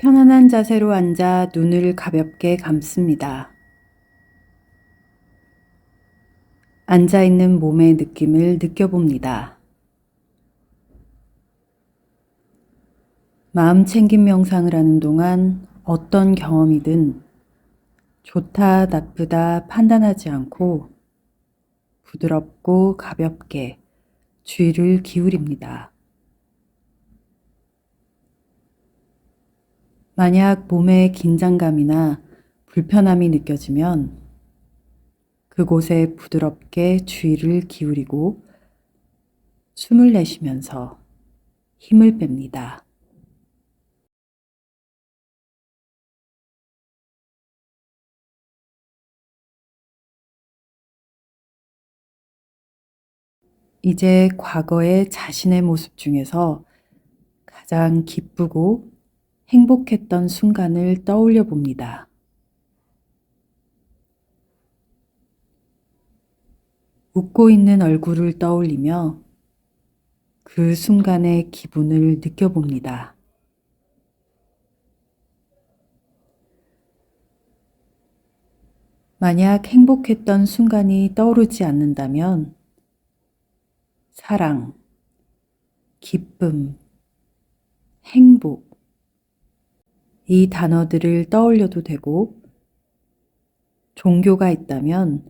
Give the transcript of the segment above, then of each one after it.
편안한 자세로 앉아 눈을 가볍게 감습니다. 앉아 있는 몸의 느낌을 느껴봅니다. 마음 챙김 명상을 하는 동안 어떤 경험이든 좋다, 나쁘다 판단하지 않고 부드럽고 가볍게 주의를 기울입니다. 만약 몸에 긴장감이나 불편함이 느껴지면 그곳에 부드럽게 주의를 기울이고 숨을 내쉬면서 힘을 뺍니다. 이제 과거의 자신의 모습 중에서 가장 기쁘고 행복했던 순간을 떠올려 봅니다. 웃고 있는 얼굴을 떠올리며 그 순간의 기분을 느껴봅니다. 만약 행복했던 순간이 떠오르지 않는다면 사랑, 기쁨, 행복, 이 단어들을 떠올려도 되고, 종교가 있다면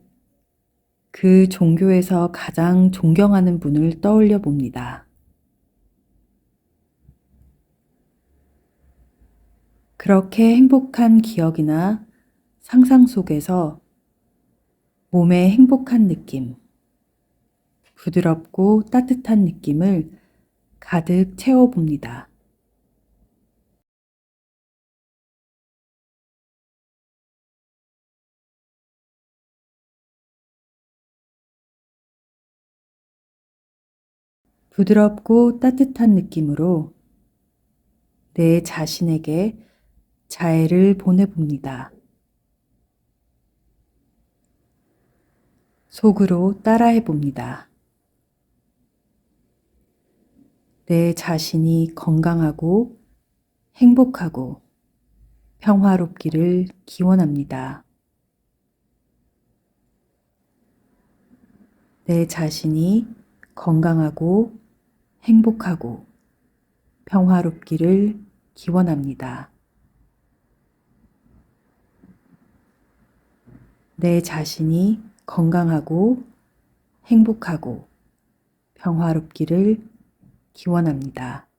그 종교에서 가장 존경하는 분을 떠올려 봅니다. 그렇게 행복한 기억이나 상상 속에서 몸의 행복한 느낌, 부드럽고 따뜻한 느낌을 가득 채워봅니다. 부드럽고 따뜻한 느낌으로 내 자신에게 자애를 보내봅니다. 속으로 따라해 봅니다. 내 자신이 건강하고 행복하고 평화롭기를 기원합니다. 내 자신이 건강하고 행복하고 평화롭기를 기원합니다. 내 자신이 건강하고 행복하고 평화롭기를 기원합니다.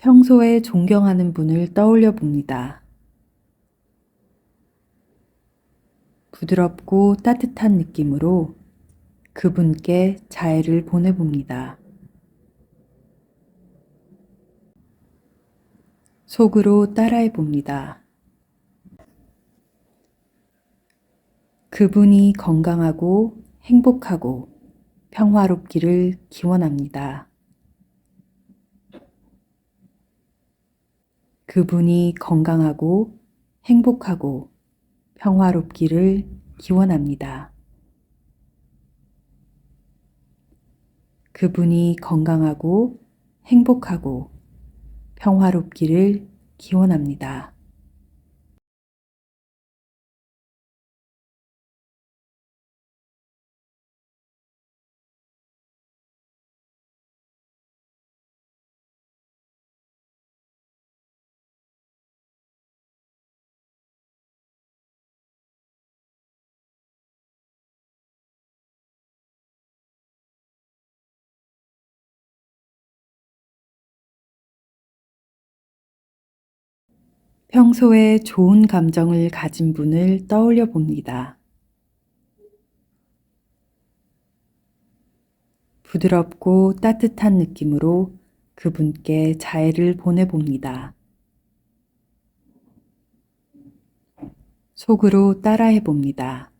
평소에 존경하는 분을 떠올려 봅니다. 부드럽고 따뜻한 느낌으로 그분께 자애를 보내봅니다. 속으로 따라해 봅니다. 그분이 건강하고 행복하고 평화롭기를 기원합니다. 그분이 건강하고 행복하고 평화롭기를 기원합니다. 그분이 건강하고 행복하고 평화롭기를 기원합니다. 평소에 좋은 감정을 가진 분을 떠올려 봅니다. 부드럽고 따뜻한 느낌으로 그분께 자애를 보내봅니다. 속으로 따라해 봅니다.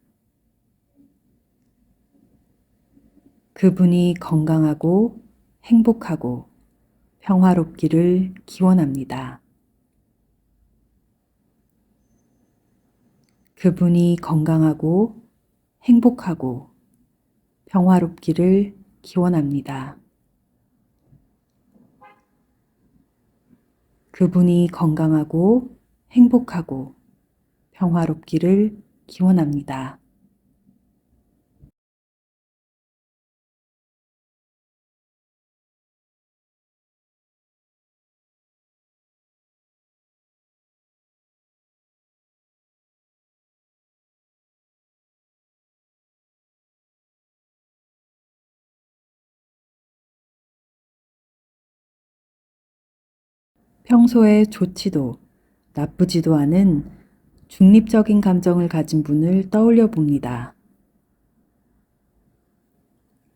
그분이 건강하고 행복하고 평화롭기를 기원합니다. 그분이 건강하고 행복하고 평화롭기를 기원합니다. 그분이 건강하고 행복하고 평화롭기를 기원합니다. 평소에 좋지도 나쁘지도 않은 중립적인 감정을 가진 분을 떠올려 봅니다.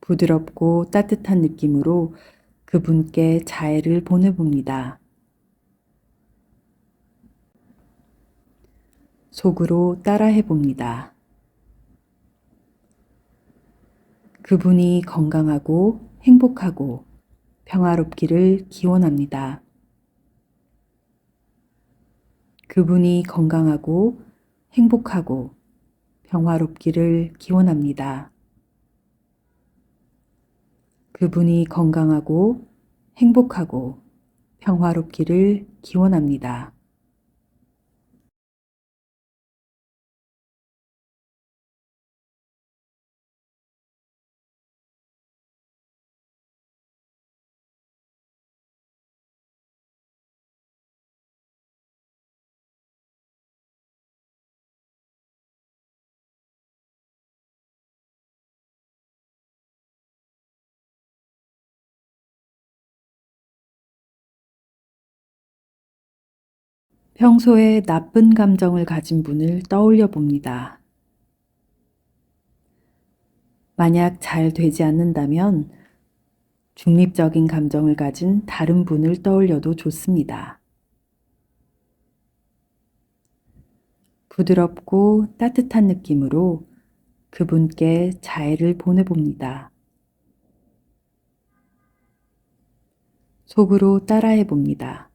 부드럽고 따뜻한 느낌으로 그분께 자애를 보내봅니다. 속으로 따라해 봅니다. 그분이 건강하고 행복하고 평화롭기를 기원합니다. 그분이 건강하고 행복하고 평화롭기를 기원합니다. 그분이 건강하고 행복하고 평화롭기를 기원합니다. 평소에 나쁜 감정을 가진 분을 떠올려 봅니다. 만약 잘 되지 않는다면 중립적인 감정을 가진 다른 분을 떠올려도 좋습니다. 부드럽고 따뜻한 느낌으로 그분께 자애를 보내봅니다. 속으로 따라해 봅니다.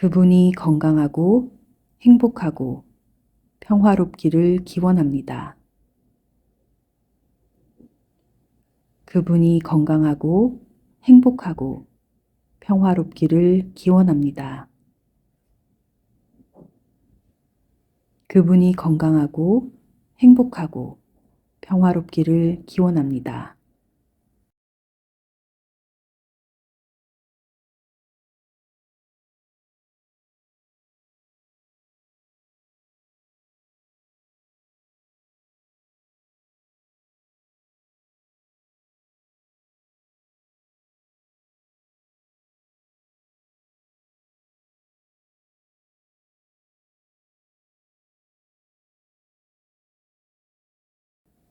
그분이 건강하고 행복하고 평화롭기를 기원합니다. 그분이 건강하고 행복하고 평화롭기를 기원합니다. 그분이 건강하고 행복하고 평화롭기를 기원합니다.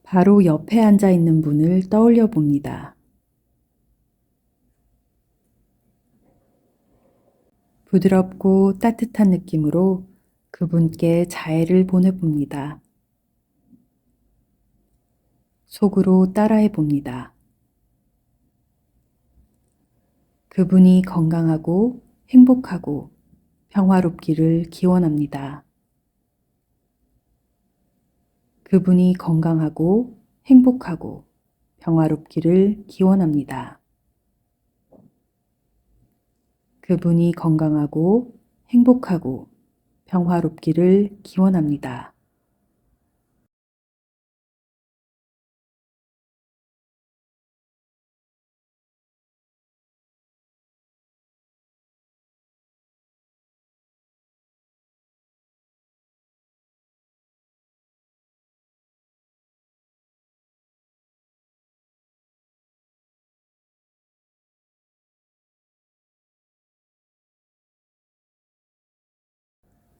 바로 옆에 앉아 있는 분을 떠올려 봅니다. 부드럽고 따뜻한 느낌으로 그분께 자애를 보내봅니다. 속으로 따라해 봅니다. 그분이 건강하고 행복하고 평화롭기를 기원합니다. 그분이 건강하고 행복하고 평화롭기를 기원합니다. 그분이 건강하고 행복하고 평화롭기를 기원합니다.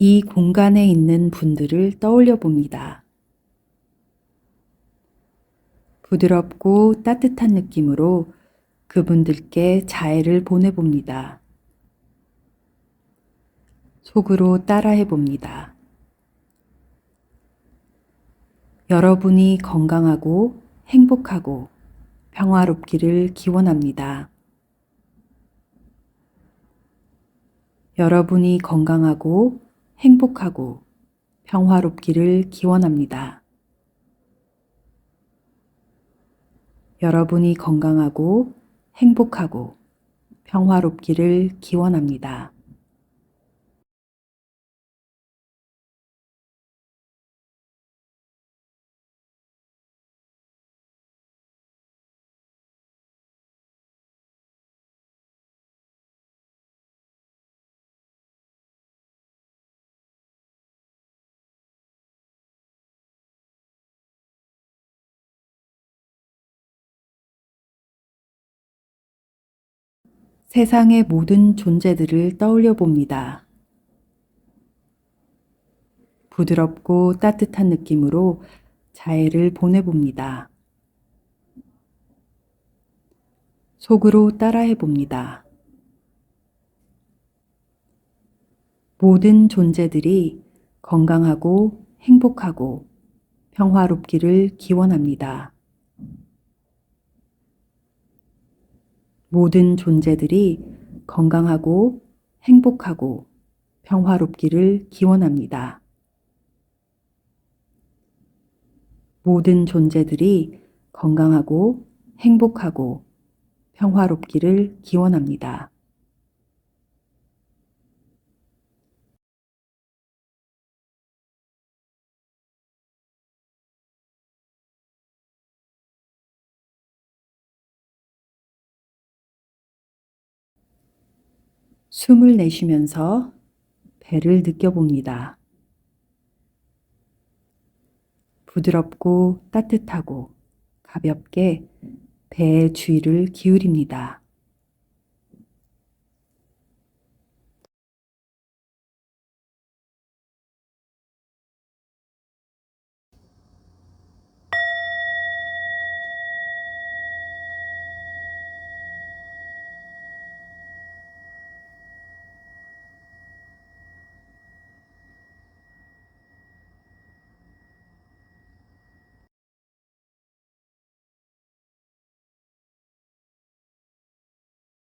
이 공간에 있는 분들을 떠올려 봅니다. 부드럽고 따뜻한 느낌으로 그분들께 자애를 보내봅니다. 속으로 따라해 봅니다. 여러분이 건강하고 행복하고 평화롭기를 기원합니다. 여러분이 건강하고 행복하고 평화롭기를 기원합니다. 여러분이 건강하고 행복하고 평화롭기를 기원합니다. 세상의 모든 존재들을 떠올려 봅니다. 부드럽고 따뜻한 느낌으로 자해를 보내봅니다. 속으로 따라해 봅니다. 모든 존재들이 건강하고 행복하고 평화롭기를 기원합니다. 모든 존재들이 건강하고 행복하고 평화롭기를 기원합니다. 모든 존재들이 건강하고 행복하고 평화롭기를 기원합니다. 숨을 내쉬면서 배를 느껴봅니다. 부드럽고 따뜻하고 가볍게 배의 주위를 기울입니다.